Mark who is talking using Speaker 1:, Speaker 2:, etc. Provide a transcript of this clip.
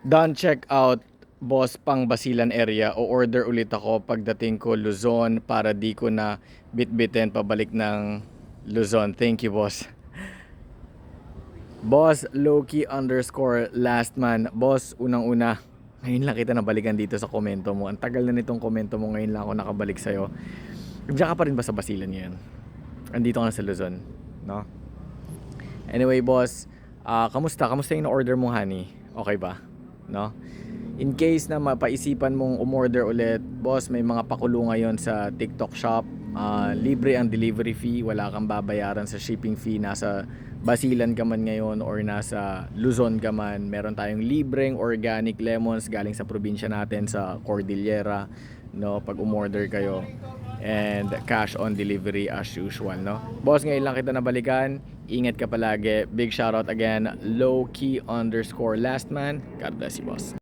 Speaker 1: Done check out, boss, pang Basilan area. O order ulit ako pagdating ko Luzon para di ko na bitbitin pabalik ng Luzon. Thank you, boss. Boss, Loki underscore last man. Boss, unang-una, ngayon lang kita nabalikan dito sa komento mo. Ang tagal na nitong komento mo, ngayon lang ako nakabalik sa'yo. Diyan ka pa rin ba sa Basilan ngayon? Andito ka na sa Luzon, no? Anyway, boss, ah kamusta? Kamusta yung order mo, honey? Okay ba? No? In case na mapaisipan mong umorder ulit, boss, may mga pakulo ngayon sa TikTok shop. Ah, libre ang delivery fee, wala kang babayaran sa shipping fee. Nasa Basilan ka man ngayon or nasa Luzon ka man, meron tayong libreng organic lemons galing sa probinsya natin sa Cordillera, no? Pag umorder kayo and cash on delivery as usual, no? Boss, ngayon lang kita nabalikan. Ingat ka palagi. Big shoutout again, low key underscore last man. God bless you, boss.